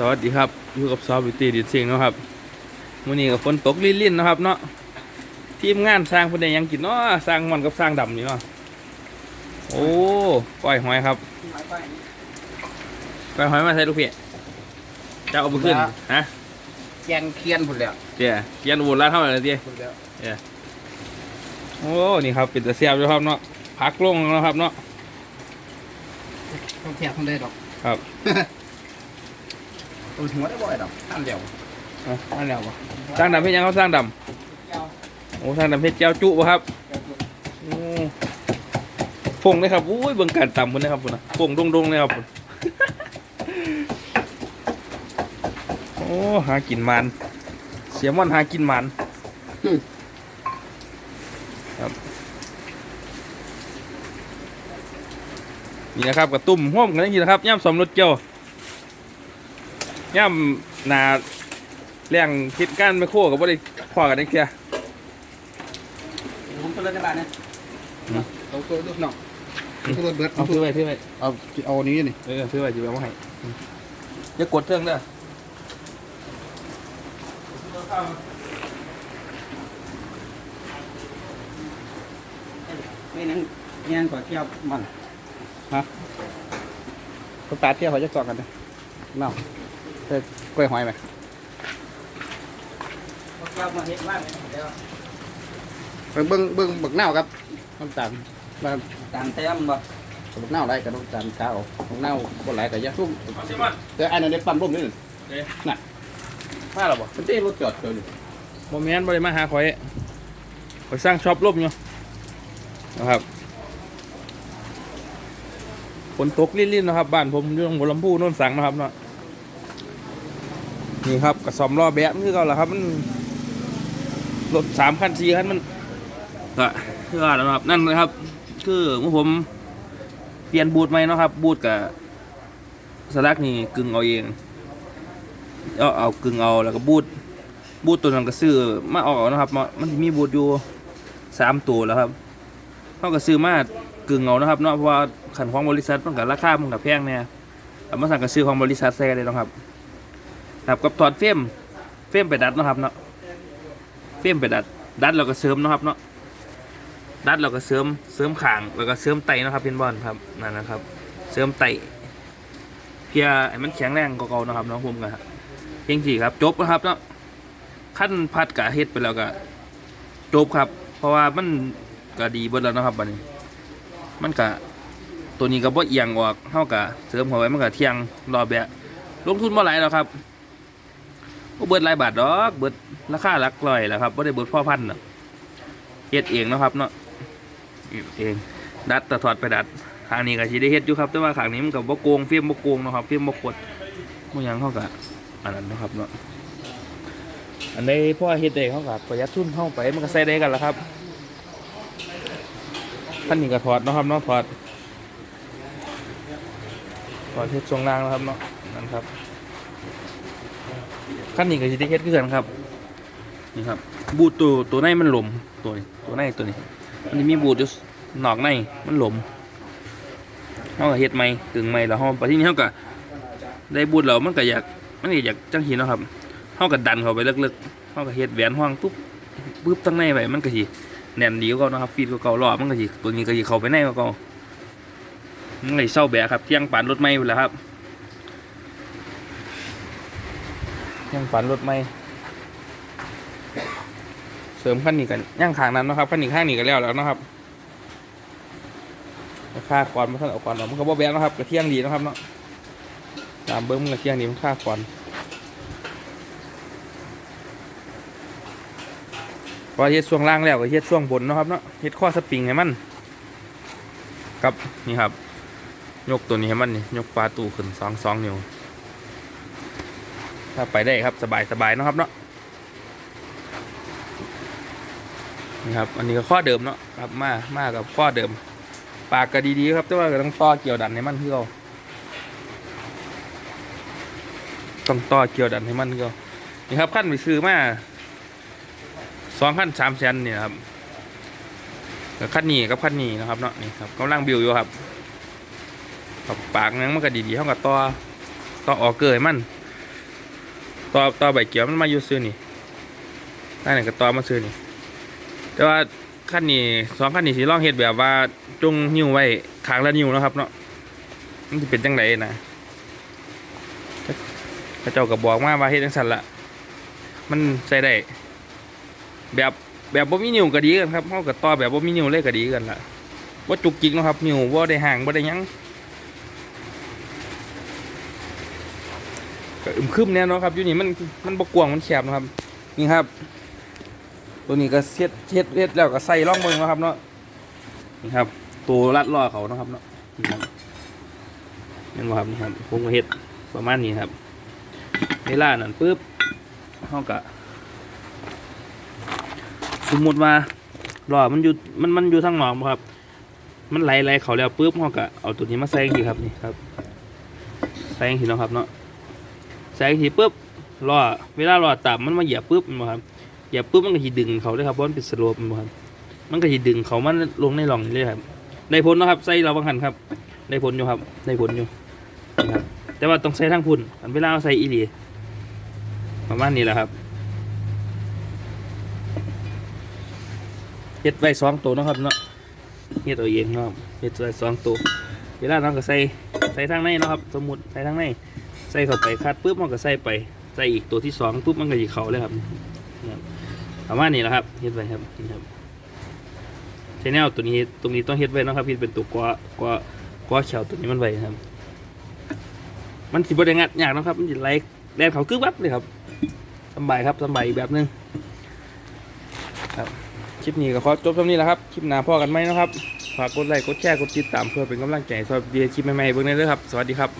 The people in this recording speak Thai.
สวัสดีครับอยู่กับซอฟบิตี้ดิเสียงเนาะครับมื้อนี้กับฝนตกลิ่นๆนะครับเนาะทีมงานสร้างเพิ่นได้หยังกินเนาะสร้างมันกับสร้างดำนี่เนาะโอ้ก้อยหอยครับก้อยหอยมาใส่ลูกพี่จะเอาไปขึ้นฮะแกงเคียนพุ่นแล้วเดี๋ยวเกียนอูดร้านเท่าไหร่เดี๋ยวพุ่นแล้วโอ้นี่ครับเป็นตะเสียบด้วยครับเนาะพักลงแล้วครับเนาะต้องแทบต้องได้ดอกครับ ตัวหัวได้บ่อยดอกท่านเดียวเอาอันแล้วบ่สร้างดำเพ็ดยังเขาสร้างดำโอ้สร้างดำเพ็ดเจ้าจุบ่ครับโอ้ฟงเลยครับอุ้ยเบิ่งการต่ำพุ่นนะครับพุ่นนะฟงดงๆเลยครับพุ่น โอ้หากินมันเสียมันหากินมันครับนี่นะครับกระตุ่มห่วมกันนี่นะครับย่ำสมรถเกี่ยว ย่ำหนาแรงคิดการไม่โค้กับว่าได้พอกันได้เคียผมตัวเลือกได้บ้านนะอืมเอาตัวเลือกน้องตัวเลือกเบิดเอาซื้อไว้ซื้อไว้เอาเอาอันนี้นี่เออซื้อไว้จะไปเอามาให้อืมอย่ากดเครื่องเด้อไม่นั่งแย่งก่อนเที่ยวมันฮะคนตาเที่ยวเขาจะสอนกันนะเนาะ เฮ้ยกล้วยหอยไหมไปเบิ้งเบิ้งบักเน่าวครับน้ำตาลมาตามแต้มบ่บักเน่าวไรกับน้ำตาลขาวบักเน่าวบ่ไหลกับยาซุ่มเอาสิมันแต่อันนั้นได้ปั๊มร่มนี่มาแล้วบ่มันได้รถจอดเดี๋ยวนี้บ่แม่นบ่ได้มาหาข่อยข่อยสร้างช็อปล่มอยู่นะครับฝนตกลิ่นๆนะครับบ้านผมอยู่ตรงบัวลำพูโน่นสังนะครับเนาะ นี่ครับกระสอบล้อแบะมันคือเก่าล่ะครับมันรถสามคันสี่คันมันก็คือว่านะครับนั่นนะครับ คือเมื่อผมเปลี่ยนบูทใหม่นะครับ บูทกับสลักนี่กึ่งเอาเองเอาเอากึ่งเอาแล้วก็บูทบูทตัวนั้นก็ซื้อมาออกนะครับ มันมีบูทอยู่สามตัวแล้วครับเขาก็ซื้อมากึ่งเอานะครับเนาะเพราะว่าขันของบริษัทมันกับราคามันกับแพงเนี่ยแต่มาสั่งก็ซื้อของบริษัทใส่เลยนะครับ ครับกับถอดเฟรมเฟรมไปดัดนะครับเนาะเฟรมไปดัด ดัดเราก็เสริมนะครับเนาะดัดเราก็เสริมเสริมขางแล้วก็เสริมไตนะครับเพียนบอลครับนั่นนะครับ เสริมไตเพียให้มันแข็งแรงกว่าเก่านะครับเนาะผมกันเพียงสี่ครับ จบนะครับเนาะขั้นพัดกะเฮ็ดไปแล้วก็จบครับ เพราะว่ามันก็ดีเบิดแล้วนะครับบัดนี้ มันก็ตัวนี้ก็บ่เอียงออกเฮาก็เสริมเข้าไว้มันก็เที่ยงรอบแบบลงทุนบ่หลายหรอกครับ เบิดหลายบาทดอกเบิดราคาหลักร้อยแหล้วครับบ่ได้เบิดพ่อพันน่ะเฮ็ดเองนะครับเนาะเฮ็ดเองดัดแต่ถอดไปดัดข้างนี้ก็สิได้เฮ็ดอยู่ครับ แต่ว่าขางนี้มันก็บ่โกงเฟิล์มบ่โกงนะครับเฟิล์มบ่ขดบ่หยังเฮาก็อันนั้นนะครับเนาะอันนี้พ่อเฮ็ดได้เข้ากับประหยัดทุนเข้าไปมันก็ใส่ได้กันและครับท่านนี้ก็ถอดนะครับเนาะถอดถอดเฮ็ดช่วงล่างแล้วครับเนาะนั่นครับ ขั้นนี้ก็สิได้เฮ็ดคือกันครับ นี่ครับ บูทตัวตัวในมันหลมตัวนี้ตัวในตัวนี้ มันจะมีบูทอยู่นอกในมันหลมเขาก็เฮ็ดใหม่กึ่งใหม่แล้วเขาไปที่นี้เขาก็ได้บูทแล้วมันก็อยากมันก็อยากจังหีเนาะครับเขาก็ดันเข้าไปลึกๆเขาก็เฮ็ดแหวนห้องปุ๊บปุ๊บตั้งในไปมันก็สิแน่นดีกว่าเก่านะครับฟีดกว่าเก่ารอบมันก็สิตัวนี้ก็สิเข้าไปในกว่าเก่ามันเลยเศร้าแบะครับเที่ยงปานรถไม่ไปแล้วครับเที่ ยังปานรถไม่เสริมขั้นนี้กันย่างขางนั้นนะครับขั้นนี้ข้างนี้ก็แล้วแล้วนะครับค่าคอนมาท่านเอาคอนออกมันก็บ่แบะเนะครับกระเที่ยงดีนะครับเนาะตามเบิ้มกระเที่ยงดีมันค่าคอนพอเฮ็ดช่วงล่างแล้วก็เฮ็ดช่วงบนนะครับเนาะเฮ็ดข้อสปริงให้มันครับนี่ครับ ยกตัวนี้ให้มันนี่ยกฟ้าตู้ขึ้นสองสองนิ้ว ถ้าไปได้ครับสบายสบายนะครับเนาะนี่ครับอันนี้ก็ข้อเดิมเนาะครับมามากับข้อเดิม ปากก็ดีๆครับแต่ว่าต้องต่อเกี่ยวดันให้มันคือเอาต้องต่อเกี่ยวดันให้มันคือเอานี่ครับขั้นไปซื้อมาสองขั้นสามแสนนี่นะครับกับขั้นนี้กับขั้นนี้นะครับเนาะนี่ครับกำลังบิวอยู่ครับปากนังมันก็ดีๆเท่ากับต่อต่อออกเกยมัน ต่อต่อใบเกี่ยวมันมาอยู่ซื้อนี่นั่นนก็ต่อมาซื้อนี่ แต่ว่าขั้นนี้สองขั้นนี้สิลองเฮ็ดแบบว่าจงนิ้วไว้ขางละนิ้วนะครับ เนาะมันจะเป็นจังไดนะพระเจ้าก็บอกมาว่าเฮ็ดจังซั่นละมันใส่ได้แบบแบบบ่มีนิ้วก็ดีกันครับเฮาก็ต่อแบบบ่มีนิ้วเลยก็ดีกันล่ะบ่จุกจิกนะครับนิ้วบ่ได้ห่างบ่ได้ยัง ก็อึมครึมแน่เนาะครับอยู่นี่มันมันบ่กวงมันแคบนะครับนี่ครับ ตัวนี้ก็เซ็ดเฮ็ดเฮ็ดแล้วก็ใส่ร่องเบิ่งเนะครับเนาะนี่ครับ ตัวรัดล้อเขานะครับเนาะนี่ครับนบ่ครับนี่ครับผมก็เฮ็ดประมาณนี้ครับเวลานั้นปุ๊บเฮาก็สมมติว่าหล่อมันอยู่มันมันอยู่ทางหนองครับ มันไหลไหลเขาแล้วปุ๊บเขาก็เอาตัวนี้มาใส่ทีครับนี่ครับใส่ทีเนะครับเนาะ ใส่ทีปุ๊บล้อเวลาล้อต่ำมันมาเหยียบปุ๊บมันบ่ครับเหยียบปุ๊บมันก็จะดึงเขาเลยครับเพราะมันเป็นสโลปมันครับมันก็จะดึงเขามันลงในหล่องนี่เลยครับได้ผลนะครับใส่เราบางหันครับ ได้ผลอยู่ครับได้ผลอยู่นี่ครับแต่ว่าต้องใส่ทั้งพุ่นอันเวลาเราใส่อีหลีประมาณนี้แหละครับเฮ็ดไว้สองตัวนะครับเนาะเฮ็ดเอาเองนะครับเฮ็ดไว้สองตัวเวลาเราก็ใส่ใส่ทางในนะครับ สมมุติใส่ทางใน ใส่เข้าไปคัดปุ๊บมันก็ใส่ไปใส่อีกตัวที่สองปุ๊บมันก็สิเขาเลยครับนะครับประมาณนี้แหละครับเฮ็ดไว้ครับนี่ครับชแนวตัวนี้ตรงนี้ต้องเฮ็ดไว้นะครับเฮ็ดเป็นตัวกว่ากว่ากว่าเขียวตัวนี้มันไว้ครับ มันสิบ่ได้งัดยากนะครับ มันสิไหลแล่นเขากึ๊บวับเลยครับสบายครับสบายอีกแบบนึงครับคลิปนี้ก็ขอจบเท่านี้แหละครับคลิปหน้าพ่อกันไหมนะครับฝากกดไลค์กดแชร์กดติดตามเพื่อเป็นกำลังใจสำหรับเดียคลิปใหม่ๆเบื้องในเด้อครับ สวัสดีครับ